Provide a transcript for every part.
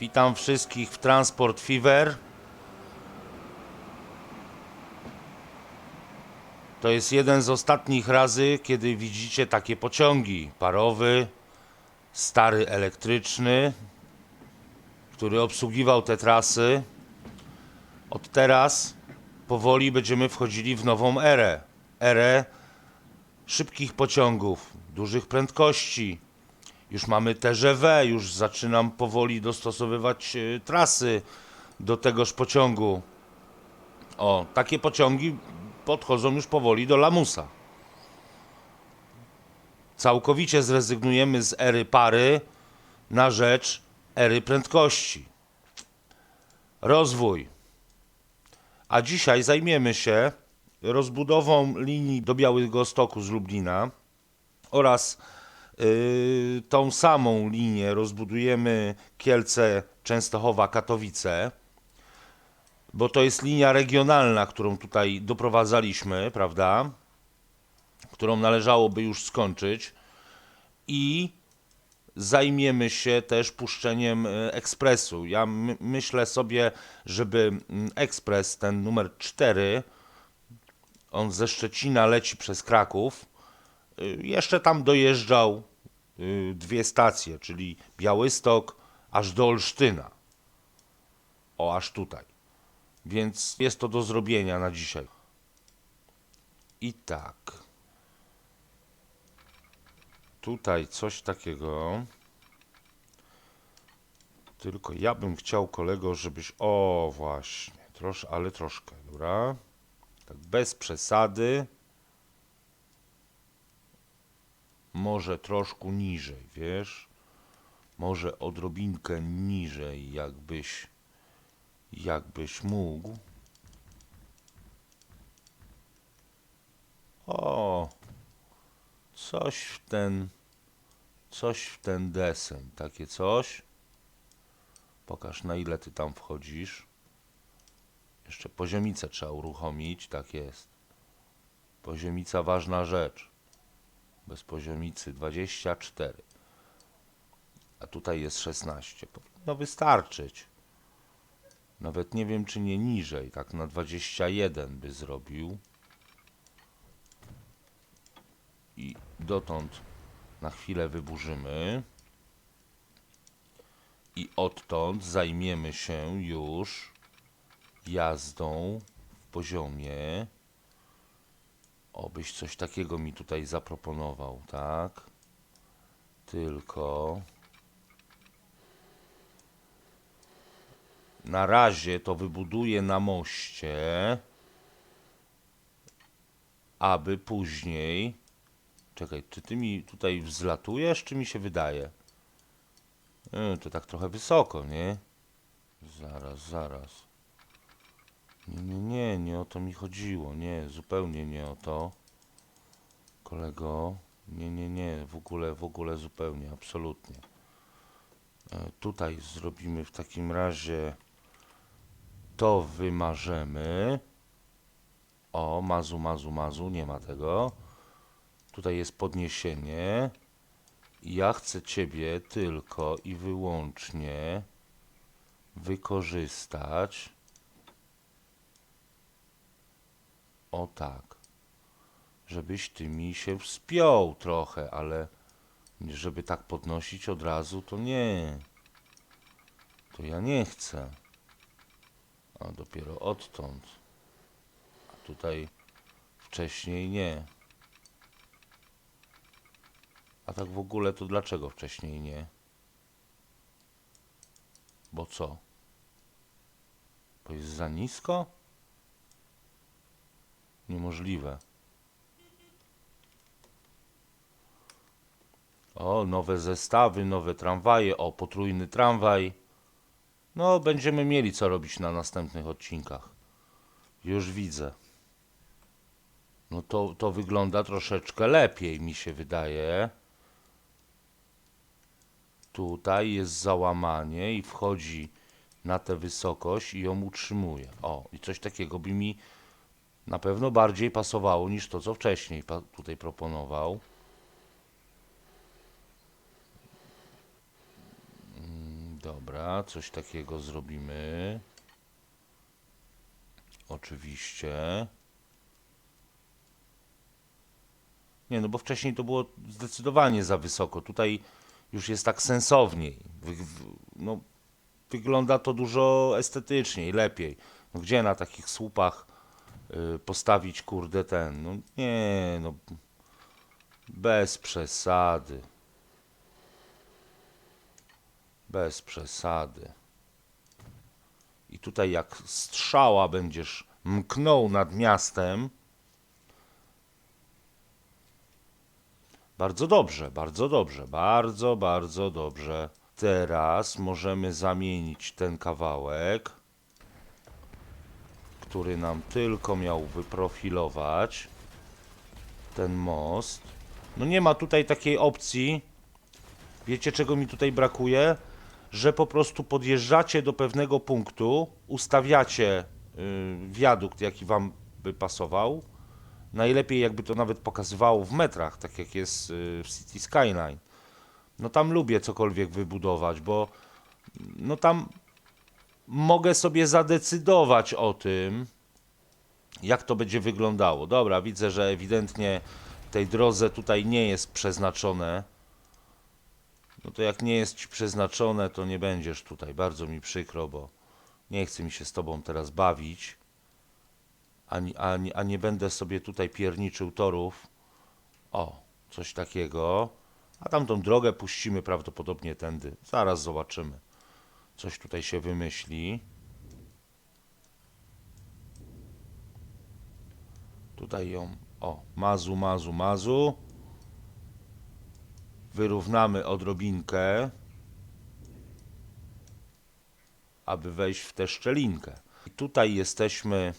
Witam wszystkich w Transport Fever. To jest jeden z ostatnich razy, kiedy widzicie takie pociągi. Parowy, stary elektryczny, który obsługiwał te trasy. Od teraz powoli będziemy wchodzili w nową erę. Erę szybkich pociągów, dużych prędkości. Już mamy TGV, już zaczynam powoli dostosowywać e, trasy do tegoż pociągu. O, takie pociągi podchodzą już powoli do lamusa. Całkowicie zrezygnujemy z ery pary na rzecz ery prędkości. Rozwój. A dzisiaj zajmiemy się rozbudową linii do Białego Stoku z Lublina oraz tą samą linię rozbudujemy Kielce, Częstochowa, Katowice, bo to jest linia regionalna, którą tutaj doprowadzaliśmy, prawda? Którą należałoby już skończyć i zajmiemy się też puszczeniem y, ekspresu. Ja my, myślę sobie, żeby mm, ekspres, ten numer 4, on ze Szczecina leci przez Kraków, y, jeszcze tam dojeżdżał y, dwie stacje, czyli Białystok aż do Olsztyna. O, aż tutaj. Więc jest to do zrobienia na dzisiaj. I tak. Tutaj coś takiego. Tylko ja bym chciał, kolego, żebyś. O, właśnie. Trosz, ale troszkę, dobra? Tak bez przesady. Może troszkę niżej, wiesz? Może odrobinkę niżej, jakbyś. Jakbyś mógł. O, coś w ten. Coś w ten desen. Takie coś. Pokaż na ile ty tam wchodzisz. Jeszcze poziomicę trzeba uruchomić, tak jest. Poziomica ważna rzecz. Bez poziomicy 24. A tutaj jest 16. Powinno wystarczyć. Nawet nie wiem, czy nie niżej. Tak na 21 by zrobił. I dotąd na chwilę wyburzymy. I odtąd zajmiemy się już jazdą w poziomie. Obyś coś takiego mi tutaj zaproponował, tak? Tylko na razie to wybuduję na moście, aby później. Czekaj, czy ty mi tutaj wzlatujesz, czy mi się wydaje? Yy, to tak trochę wysoko, nie? Zaraz, zaraz. Nie, nie, nie, nie o to mi chodziło. Nie, zupełnie nie o to. Kolego, nie, nie, nie, w ogóle, w ogóle zupełnie, absolutnie. E, tutaj zrobimy w takim razie to wymarzemy. O, mazu, mazu, mazu, nie ma tego. Tutaj jest podniesienie. Ja chcę Ciebie tylko i wyłącznie wykorzystać. O tak. Żebyś Ty mi się wspiął trochę, ale żeby tak podnosić od razu, to nie. To ja nie chcę. A dopiero odtąd. A tutaj wcześniej nie. A tak w ogóle to dlaczego wcześniej nie? Bo co? Bo jest za nisko? Niemożliwe. O, nowe zestawy, nowe tramwaje, o, potrójny tramwaj. No, będziemy mieli co robić na następnych odcinkach. Już widzę. No to, to wygląda troszeczkę lepiej, mi się wydaje. Tutaj jest załamanie i wchodzi na tę wysokość i ją utrzymuje. O, i coś takiego by mi na pewno bardziej pasowało niż to, co wcześniej tutaj proponował. Mm, Dobra, coś takiego zrobimy. Oczywiście. Nie, no bo wcześniej to było zdecydowanie za wysoko. Tutaj już jest tak sensowniej. No, wygląda to dużo estetyczniej, lepiej. No, gdzie na takich słupach postawić, kurde, ten? No nie, no. Bez przesady. Bez przesady. I tutaj jak strzała będziesz mknął nad miastem. Bardzo dobrze, bardzo dobrze, bardzo, bardzo dobrze. Teraz możemy zamienić ten kawałek, który nam tylko miał wyprofilować ten most. No nie ma tutaj takiej opcji. Wiecie czego mi tutaj brakuje? Że po prostu podjeżdżacie do pewnego punktu, ustawiacie y, wiadukt, jaki wam by pasował. Najlepiej jakby to nawet pokazywało w metrach, tak jak jest y, w City Skyline. No tam lubię cokolwiek wybudować, bo no tam mogę sobie zadecydować o tym, jak to będzie wyglądało. Dobra, widzę, że ewidentnie tej drodze tutaj nie jest przeznaczone. No to jak nie jest ci przeznaczone, to nie będziesz tutaj. Bardzo mi przykro, bo nie chce mi się z tobą teraz bawić. Ani, ani, a nie będę sobie tutaj pierniczył torów. O, coś takiego. A tamtą drogę puścimy prawdopodobnie tędy. Zaraz zobaczymy. Coś tutaj się wymyśli. Tutaj ją, o, mazu, mazu, mazu. Wyrównamy odrobinkę, aby wejść w tę szczelinkę. I tutaj jesteśmy.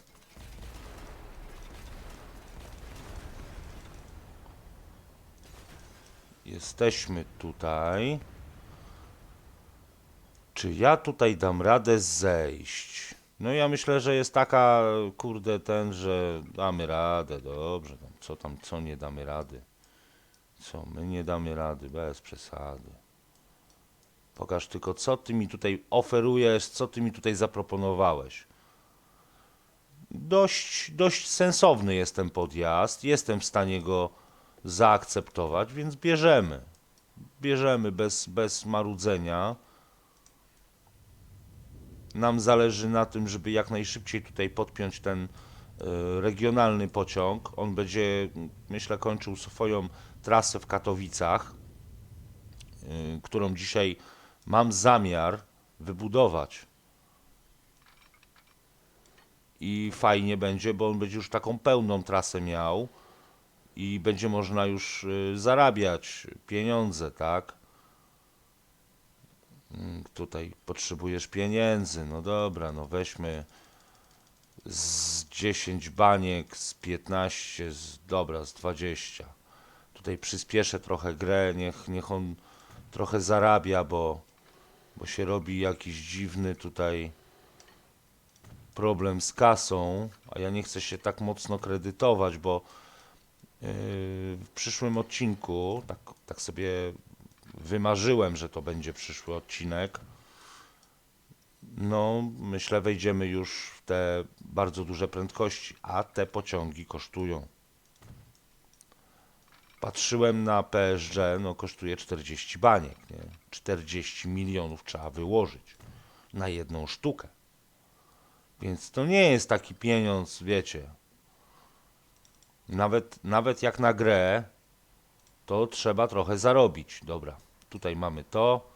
Jesteśmy tutaj. Czy ja tutaj dam radę zejść? No ja myślę, że jest taka, kurde, ten, że damy radę, dobrze, tam, co tam, co nie damy rady. Co, my nie damy rady, bez przesady. Pokaż tylko, co ty mi tutaj oferujesz, co ty mi tutaj zaproponowałeś. Dość, dość sensowny jest ten podjazd, jestem w stanie go zaakceptować, więc bierzemy. Bierzemy bez, bez marudzenia. Nam zależy na tym, żeby jak najszybciej tutaj podpiąć ten e, regionalny pociąg. On będzie, myślę, kończył swoją trasę w Katowicach, y, którą dzisiaj mam zamiar wybudować. I fajnie będzie, bo on będzie już taką pełną trasę miał i będzie można już y, zarabiać pieniądze, tak? Mm, Tutaj potrzebujesz pieniędzy, no dobra, no weźmy z 10 baniek, z 15, z, dobra, z 20. Tutaj przyspieszę trochę grę, niech, niech on trochę zarabia, bo, bo się robi jakiś dziwny tutaj problem z kasą, a ja nie chcę się tak mocno kredytować, bo yy, w przyszłym odcinku, tak, tak sobie wymarzyłem, że to będzie przyszły odcinek. No, myślę, wejdziemy już w te bardzo duże prędkości, a te pociągi kosztują. Patrzyłem na PSG, no kosztuje 40 baniek, nie? 40 milionów trzeba wyłożyć na jedną sztukę. Więc to nie jest taki pieniądz, wiecie. Nawet, nawet jak na grę, to trzeba trochę zarobić. Dobra, tutaj mamy to,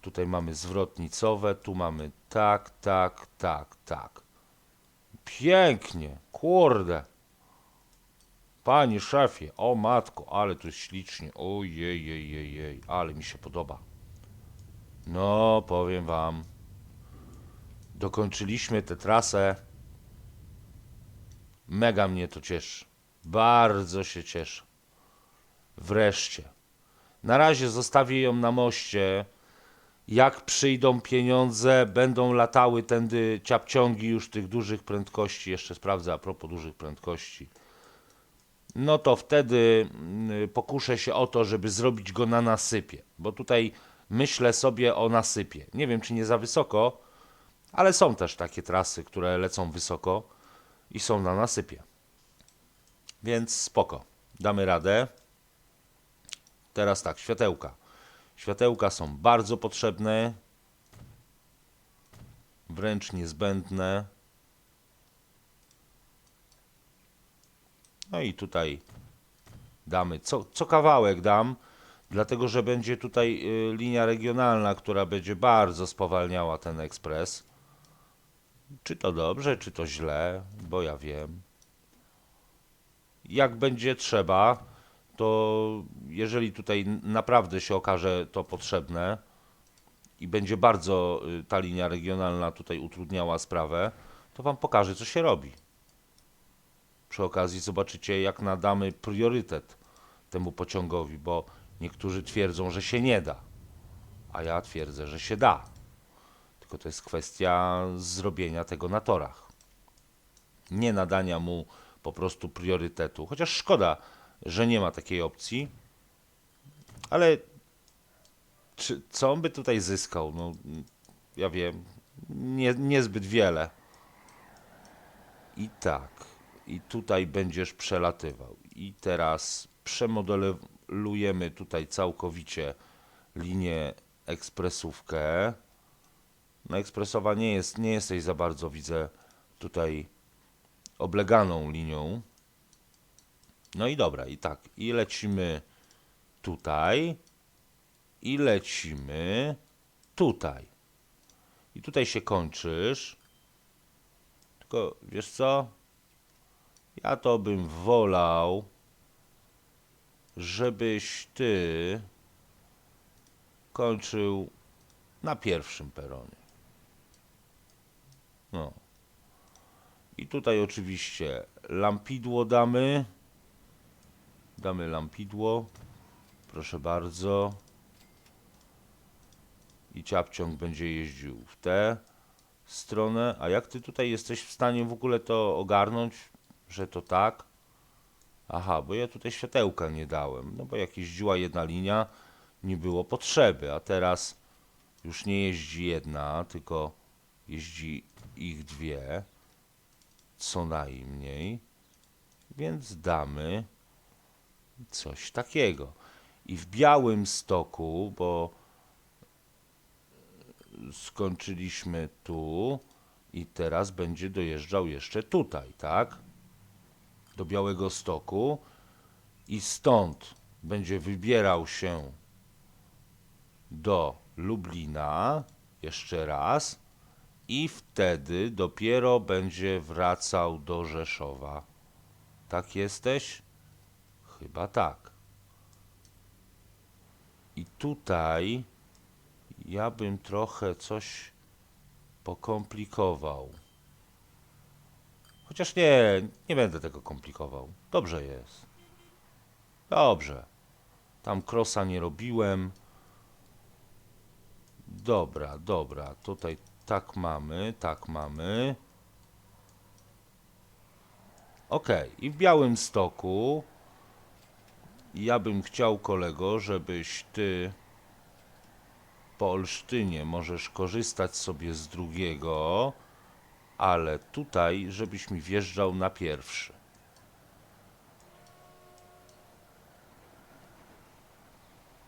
tutaj mamy zwrotnicowe, tu mamy tak, tak, tak, tak. Pięknie, kurde. Panie szefie, o matko, ale tu jest ślicznie. Ojej, jej, jej, jej, ale mi się podoba. No, powiem wam. Dokończyliśmy tę trasę. Mega mnie to cieszy. Bardzo się cieszę. Wreszcie. Na razie zostawię ją na moście. Jak przyjdą pieniądze, będą latały tędy ciapciągi już tych dużych prędkości. Jeszcze sprawdzę a propos dużych prędkości. No to wtedy mm, pokuszę się o to, żeby zrobić go na nasypie. Bo tutaj myślę sobie o nasypie. Nie wiem, czy nie za wysoko, ale są też takie trasy, które lecą wysoko i są na nasypie. Więc spoko, damy radę. Teraz tak, światełka. Światełka są bardzo potrzebne, wręcz niezbędne. No i tutaj damy, co, co kawałek dam, dlatego że będzie tutaj y, linia regionalna, która będzie bardzo spowalniała ten ekspres. Czy to dobrze, czy to źle, bo ja wiem. Jak będzie trzeba, to jeżeli tutaj naprawdę się okaże to potrzebne i będzie bardzo y, ta linia regionalna tutaj utrudniała sprawę, to Wam pokażę, co się robi. Przy okazji zobaczycie, jak nadamy priorytet temu pociągowi, bo niektórzy twierdzą, że się nie da, a ja twierdzę, że się da. Tylko to jest kwestia zrobienia tego na torach. Nie nadania mu po prostu priorytetu. Chociaż szkoda, że nie ma takiej opcji. Ale czy, co on by tutaj zyskał? No, ja wiem, nie, niezbyt wiele. I tak, i tutaj będziesz przelatywał. I teraz przemodelujemy tutaj całkowicie linię ekspresówkę. No ekspresowa nie jest, nie jesteś za bardzo, widzę, tutaj obleganą linią. No i dobra, i tak, i lecimy tutaj, i lecimy tutaj. I tutaj się kończysz. Tylko, wiesz co? Ja to bym wolał, żebyś ty kończył na pierwszym peronie. No. I tutaj oczywiście lampidło damy. Damy lampidło. Proszę bardzo. I ciapciąg będzie jeździł w tę stronę. A jak ty tutaj jesteś w stanie w ogóle to ogarnąć, że to tak? Aha, bo ja tutaj światełka nie dałem. No bo jak jeździła jedna linia, nie było potrzeby. A teraz już nie jeździ jedna, tylko jeździ ich dwie. Co najmniej. Więc damy coś takiego. I w białym stoku, bo skończyliśmy tu i teraz będzie dojeżdżał jeszcze tutaj, tak? Do Białego Stoku i stąd będzie wybierał się do Lublina jeszcze raz i wtedy dopiero będzie wracał do Rzeszowa. Tak jesteś? Chyba tak. I tutaj ja bym trochę coś pokomplikował. Chociaż nie, nie będę tego komplikował. Dobrze jest. Dobrze. Tam krosa nie robiłem. Dobra, dobra. Tutaj tak mamy, tak mamy. Ok. I w Białym Stoku ja bym chciał, kolego, żebyś ty po Olsztynie możesz korzystać sobie z drugiego, ale tutaj, żebyś mi wjeżdżał na pierwszy.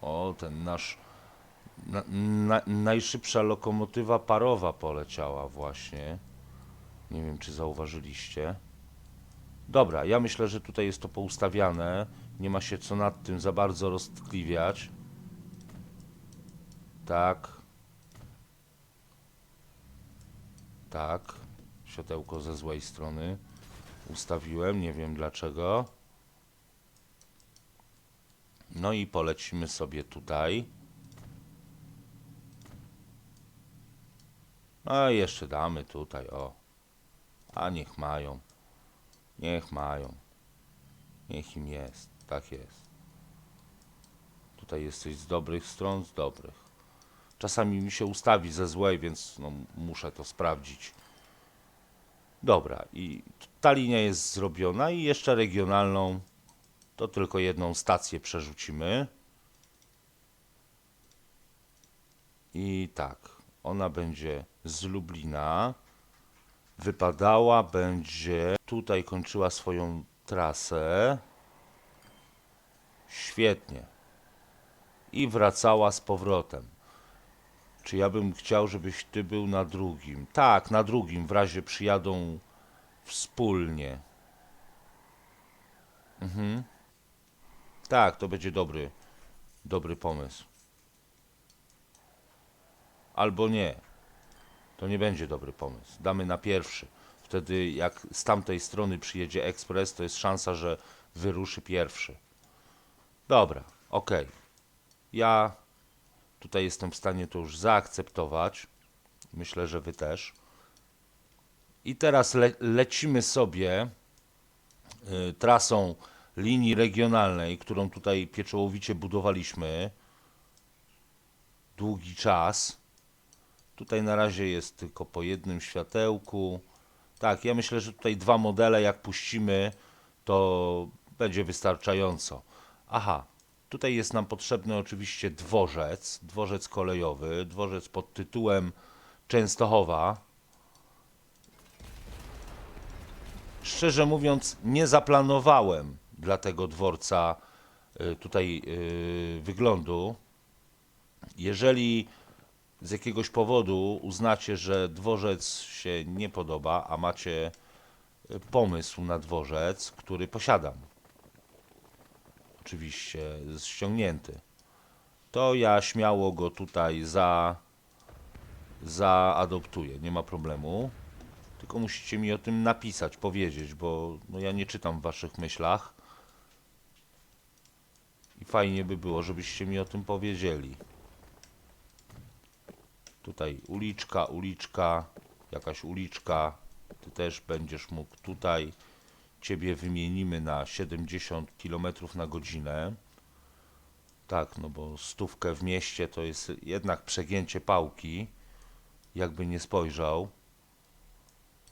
O, ten nasz na, na, najszybsza lokomotywa parowa poleciała właśnie. Nie wiem, czy zauważyliście. Dobra, ja myślę, że tutaj jest to poustawiane. Nie ma się co nad tym za bardzo roztkliwiać. Tak. Tak. Światełko ze złej strony. Ustawiłem, nie wiem dlaczego. No i polecimy sobie tutaj. A jeszcze damy tutaj, o. A niech mają. Niech mają. Niech im jest. Tak jest. Tutaj jesteś z dobrych stron, z dobrych. Czasami mi się ustawi ze złej, więc no, muszę to sprawdzić. Dobra, i ta linia jest zrobiona i jeszcze regionalną to tylko jedną stację przerzucimy. I tak, ona będzie z Lublina. Wypadała będzie, tutaj kończyła swoją trasę. Świetnie. I wracała z powrotem. Czy ja bym chciał, żebyś ty był na drugim? Tak, na drugim, w razie przyjadą wspólnie. Mhm. Tak, to będzie dobry, dobry pomysł. Albo nie. To nie będzie dobry pomysł. Damy na pierwszy. Wtedy jak z tamtej strony przyjedzie ekspres, to jest szansa, że wyruszy pierwszy. Dobra, okej. Ja tutaj jestem w stanie to już zaakceptować. Myślę, że wy też. I teraz le lecimy sobie y, trasą linii regionalnej, którą tutaj pieczołowicie budowaliśmy długi czas. Tutaj na razie jest tylko po jednym światełku. Tak, ja myślę, że tutaj dwa modele, jak puścimy, to będzie wystarczająco. Aha, tutaj jest nam potrzebny oczywiście dworzec, dworzec kolejowy, dworzec pod tytułem Częstochowa. Szczerze mówiąc, nie zaplanowałem dla tego dworca y, tutaj y, wyglądu. Jeżeli z jakiegoś powodu uznacie, że dworzec się nie podoba, a macie y, pomysł na dworzec, który posiadam, oczywiście ściągnięty, to ja śmiało go tutaj za, zaadoptuję, nie ma problemu. Tylko musicie mi o tym napisać, powiedzieć, bo no ja nie czytam w waszych myślach. I fajnie by było, żebyście mi o tym powiedzieli. Tutaj uliczka, uliczka, jakaś uliczka. Ty też będziesz mógł tutaj. Ciebie wymienimy na 70 km na godzinę. Tak, no bo stówkę w mieście to jest jednak przegięcie pałki. Jakby nie spojrzał.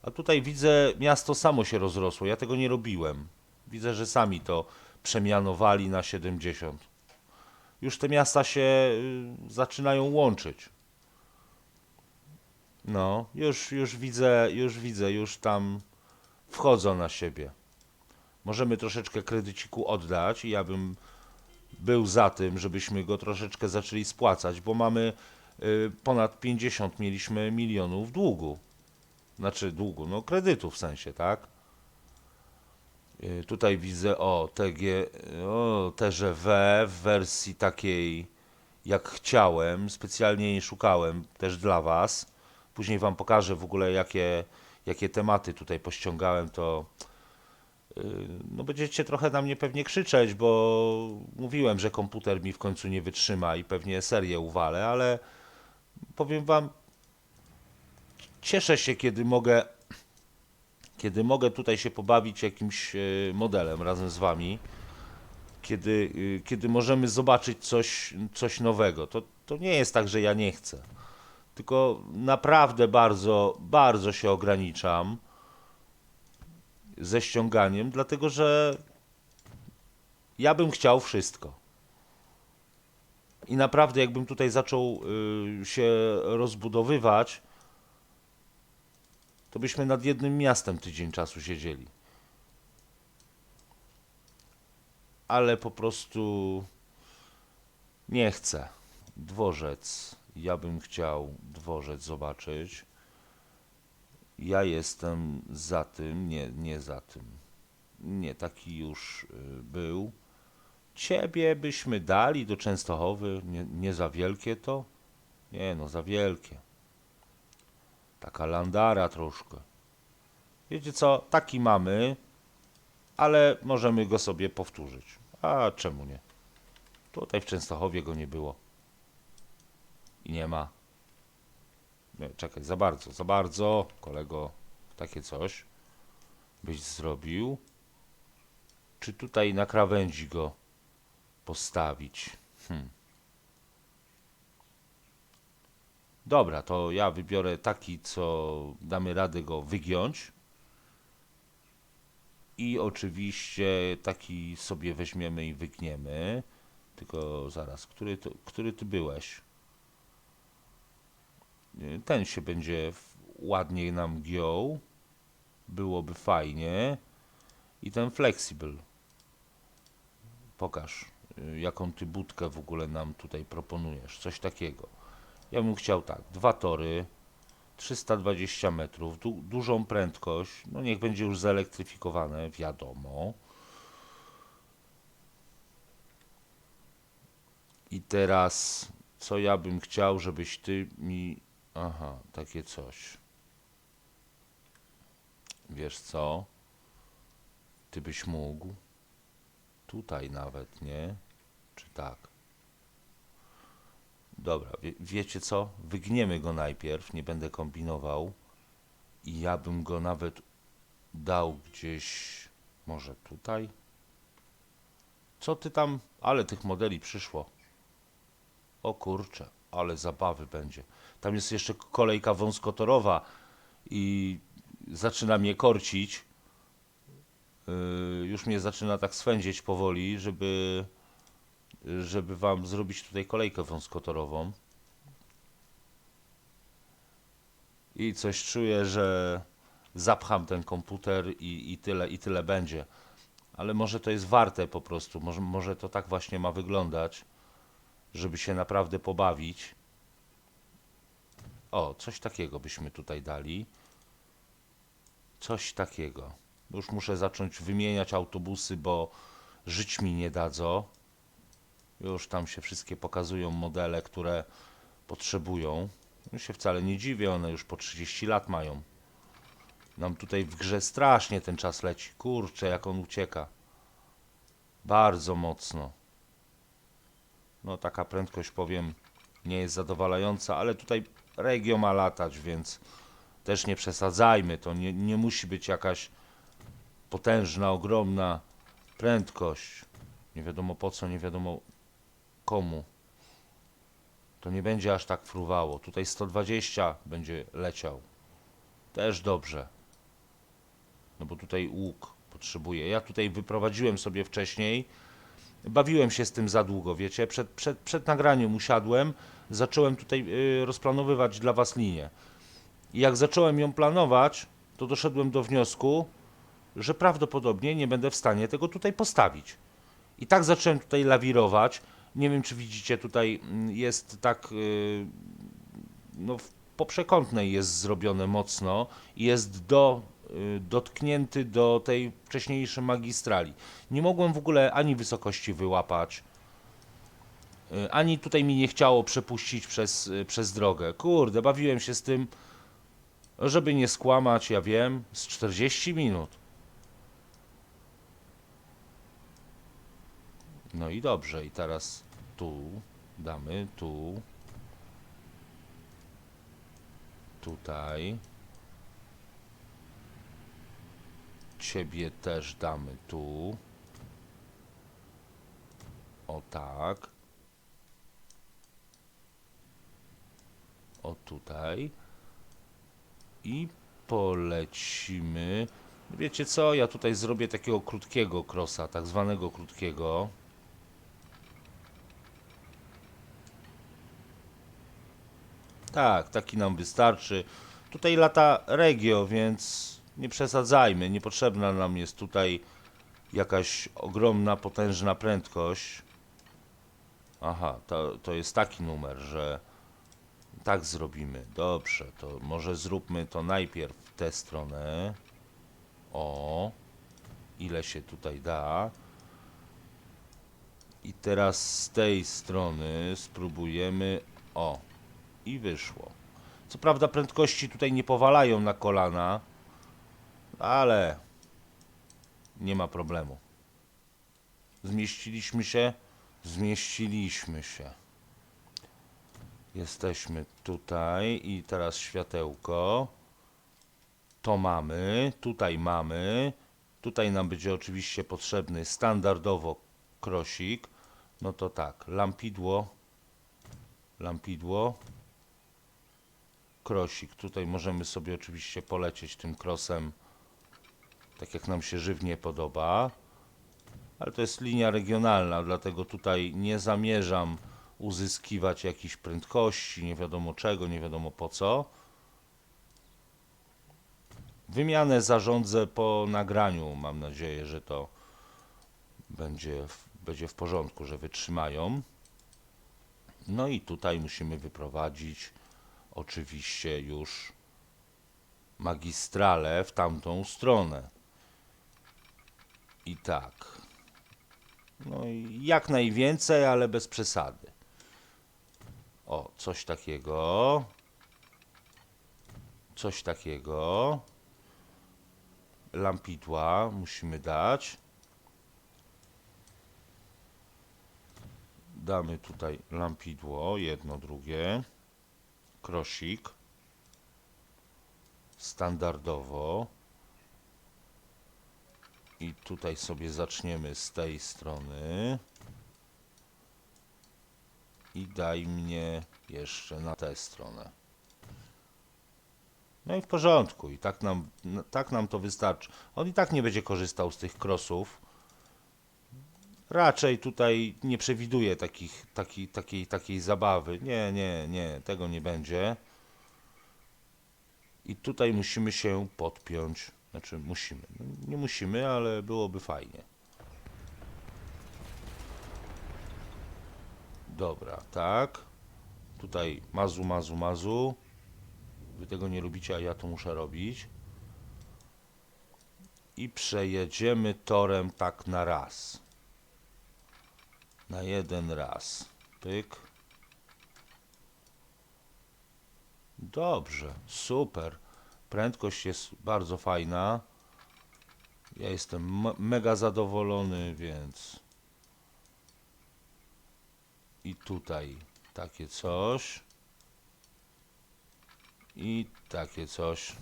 A tutaj widzę, miasto samo się rozrosło. Ja tego nie robiłem. Widzę, że sami to przemianowali na 70. Już te miasta się y, zaczynają łączyć. No, już, już widzę, już widzę, już tam wchodzą na siebie. Możemy troszeczkę kredyciku oddać i ja bym był za tym, żebyśmy go troszeczkę zaczęli spłacać, bo mamy y, ponad 50 mieliśmy milionów długu. Znaczy długu, no kredytu w sensie, tak? Y, Tutaj widzę o TG, o TGW w wersji takiej jak chciałem, specjalnie jej szukałem też dla Was. Później Wam pokażę w ogóle jakie, jakie tematy tutaj pościągałem, to y, no będziecie trochę na mnie pewnie krzyczeć, bo mówiłem, że komputer mi w końcu nie wytrzyma i pewnie serię uwalę, ale powiem Wam, cieszę się, kiedy mogę, kiedy mogę tutaj się pobawić jakimś e, modelem razem z wami, kiedy, y, kiedy możemy zobaczyć coś, coś nowego. To, to nie jest tak, że ja nie chcę, tylko naprawdę bardzo, bardzo się ograniczam ze ściąganiem, dlatego że ja bym chciał wszystko. I naprawdę, jakbym tutaj zaczął y, się rozbudowywać, to byśmy nad jednym miastem tydzień czasu siedzieli. Ale po prostu nie chcę. Dworzec. Ja bym chciał dworzec zobaczyć. Ja jestem za tym, nie, nie za tym. Nie, taki już y, był. Ciebie byśmy dali do Częstochowy, nie, nie za wielkie to? Nie no, za wielkie. Taka landara troszkę. Wiecie co, taki mamy, ale możemy go sobie powtórzyć. A czemu nie? Tutaj w Częstochowie go nie było. I nie ma. Nie, czekaj, za bardzo, za bardzo, kolego, takie coś byś zrobił. Czy tutaj na krawędzi go postawić? Hmm. Dobra, to ja wybiorę taki, co damy radę go wygiąć. I oczywiście taki sobie weźmiemy i wygniemy. Tylko zaraz, który, który ty byłeś? Ten się będzie ładniej nam giął. Byłoby fajnie. I ten flexible. Pokaż, y, jaką ty budkę w ogóle nam tutaj proponujesz. Coś takiego. Ja bym chciał tak, dwa tory, 320 metrów, du dużą prędkość, no niech będzie już zelektryfikowane, wiadomo. I teraz, co ja bym chciał, żebyś ty mi... Aha, takie coś. Wiesz co? Ty byś mógł. Tutaj nawet, nie? Czy tak? Dobra, wie, wiecie co? Wygniemy go najpierw, nie będę kombinował. I ja bym go nawet dał gdzieś, może tutaj? Co ty tam? Ale tych modeli przyszło. O kurczę, ale zabawy będzie. Tam jest jeszcze kolejka wąskotorowa i zaczyna mnie korcić. Yy, już mnie zaczyna tak swędzić powoli, żeby żeby wam zrobić tutaj kolejkę wąskotorową. I coś czuję, że zapcham ten komputer i, i tyle, i tyle będzie. Ale może to jest warte po prostu. Może, może to tak właśnie ma wyglądać, żeby się naprawdę pobawić. O, coś takiego byśmy tutaj dali. Coś takiego. Już muszę zacząć wymieniać autobusy, bo żyć mi nie dadzą. Już tam się wszystkie pokazują modele, które potrzebują. Ja się wcale nie dziwię, one już po 30 lat mają. Nam tutaj w grze strasznie ten czas leci. Kurczę, jak on ucieka. Bardzo mocno. No taka prędkość powiem nie jest zadowalająca, ale tutaj regio ma latać, więc też nie przesadzajmy. To nie, nie musi być jakaś potężna, ogromna prędkość. Nie wiadomo po co, nie wiadomo komu. To nie będzie aż tak fruwało. Tutaj 120 będzie leciał. Też dobrze. No bo tutaj łuk potrzebuję. Ja tutaj wyprowadziłem sobie wcześniej. Bawiłem się z tym za długo, wiecie. Przed, przed, przed nagraniem usiadłem, zacząłem tutaj y, rozplanowywać dla was linię. I jak zacząłem ją planować, to doszedłem do wniosku, że prawdopodobnie nie będę w stanie tego tutaj postawić. I tak zacząłem tutaj lawirować. Nie wiem, czy widzicie, tutaj mm, jest tak, yy, no w poprzekątnej jest zrobione mocno i jest do, yy, dotknięty do tej wcześniejszej magistrali. Nie mogłem w ogóle ani wysokości wyłapać, ani tutaj mi nie chciało przepuścić przez, yy, przez drogę. Kurde, bawiłem się z tym, żeby nie skłamać, ja wiem, z 40 minut. No i dobrze, i teraz tu damy, tu, tutaj. Ciebie też damy tu. O tak. O tutaj. I polecimy. Wiecie co? Ja tutaj zrobię takiego krótkiego krosa, tak zwanego krótkiego. Tak, taki nam wystarczy. Tutaj lata regio, więc nie przesadzajmy. Niepotrzebna nam jest tutaj jakaś ogromna, potężna prędkość. Aha, to, to jest taki numer, że tak zrobimy. Dobrze, to może zróbmy to najpierw w tę stronę. O, ile się tutaj da. I teraz z tej strony spróbujemy. O, i wyszło. Co prawda prędkości tutaj nie powalają na kolana, ale nie ma problemu. Zmieściliśmy się? Zmieściliśmy się. Jesteśmy tutaj i teraz światełko. To mamy, tutaj mamy. Tutaj nam będzie oczywiście potrzebny standardowo krosik. No to tak, lampidło, lampidło, krosik. Tutaj możemy sobie oczywiście polecieć tym krosem, tak jak nam się żywnie podoba. Ale to jest linia regionalna, dlatego tutaj nie zamierzam uzyskiwać jakichś prędkości, nie wiadomo czego, nie wiadomo po co. Wymianę zarządzę po nagraniu. Mam nadzieję, że to będzie w, będzie w porządku, że wytrzymają. No i tutaj musimy wyprowadzić oczywiście już magistralę w tamtą stronę. I tak. No i jak najwięcej, ale bez przesady. O, coś takiego. Coś takiego. Lampidła musimy dać. Damy tutaj lampidło, jedno, drugie. Krosik. Standardowo. I tutaj sobie zaczniemy z tej strony. I daj mnie jeszcze na tę stronę. No i w porządku. I tak nam, tak nam to wystarczy. On i tak nie będzie korzystał z tych krosów. Raczej tutaj nie przewiduje takich, taki, takiej, takiej zabawy. Nie, nie, nie, tego nie będzie. I tutaj musimy się podpiąć. Znaczy musimy. No, nie musimy, ale byłoby fajnie. Dobra, tak. Tutaj mazu, mazu, mazu. Wy tego nie lubicie, a ja to muszę robić. I przejedziemy torem tak na raz. Na jeden raz. Pyk. Dobrze, super. Prędkość jest bardzo fajna. Ja jestem mega zadowolony, więc. I tutaj takie coś. I takie coś.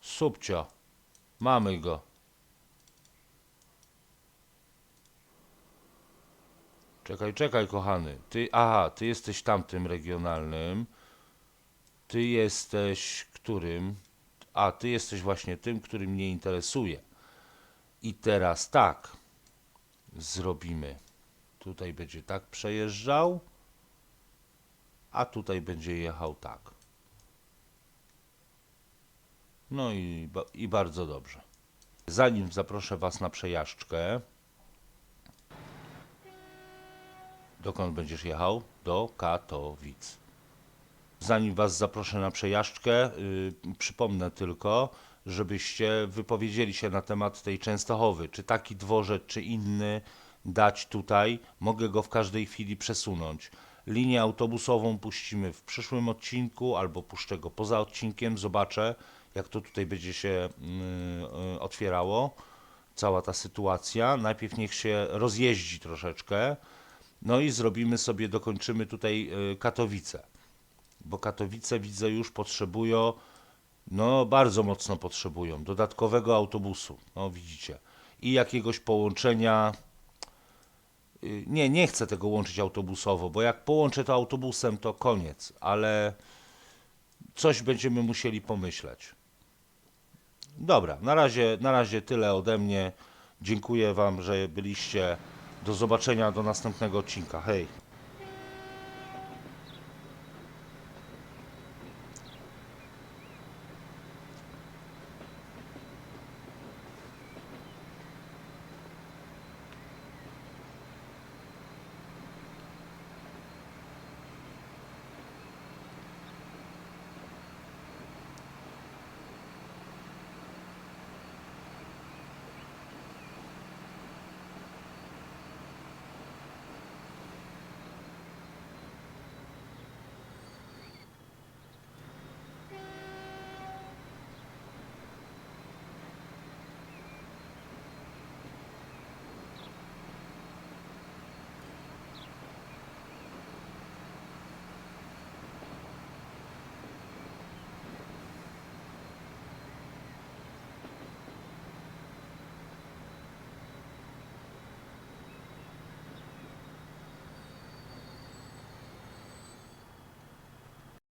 Subcio. Mamy go. Czekaj, czekaj, kochany. Ty, aha, ty jesteś tamtym regionalnym. Ty jesteś którym? A, ty jesteś właśnie tym, który mnie interesuje. I teraz tak zrobimy. Tutaj będzie tak przejeżdżał, a tutaj będzie jechał tak. No i, i bardzo dobrze. Zanim zaproszę Was na przejażdżkę, dokąd będziesz jechał? Do Katowic. Zanim Was zaproszę na przejażdżkę, yy, przypomnę tylko, żebyście wypowiedzieli się na temat tej Częstochowy. Czy taki dworzec, czy inny dać tutaj. Mogę go w każdej chwili przesunąć. Linię autobusową puścimy w przyszłym odcinku, albo puszczę go poza odcinkiem. Zobaczę, jak to tutaj będzie się yy, yy, otwierało. Cała ta sytuacja. Najpierw niech się rozjeździ troszeczkę. No i zrobimy sobie, dokończymy tutaj yy, Katowice bo Katowice widzę już potrzebują, no bardzo mocno potrzebują dodatkowego autobusu, no widzicie, i jakiegoś połączenia. Y, Nie, nie chcę tego łączyć autobusowo, bo jak połączę to autobusem, to koniec, ale coś będziemy musieli pomyśleć. Dobra, na razie, na razie tyle ode mnie. Dziękuję Wam, że byliście. Do zobaczenia do następnego odcinka. Hej.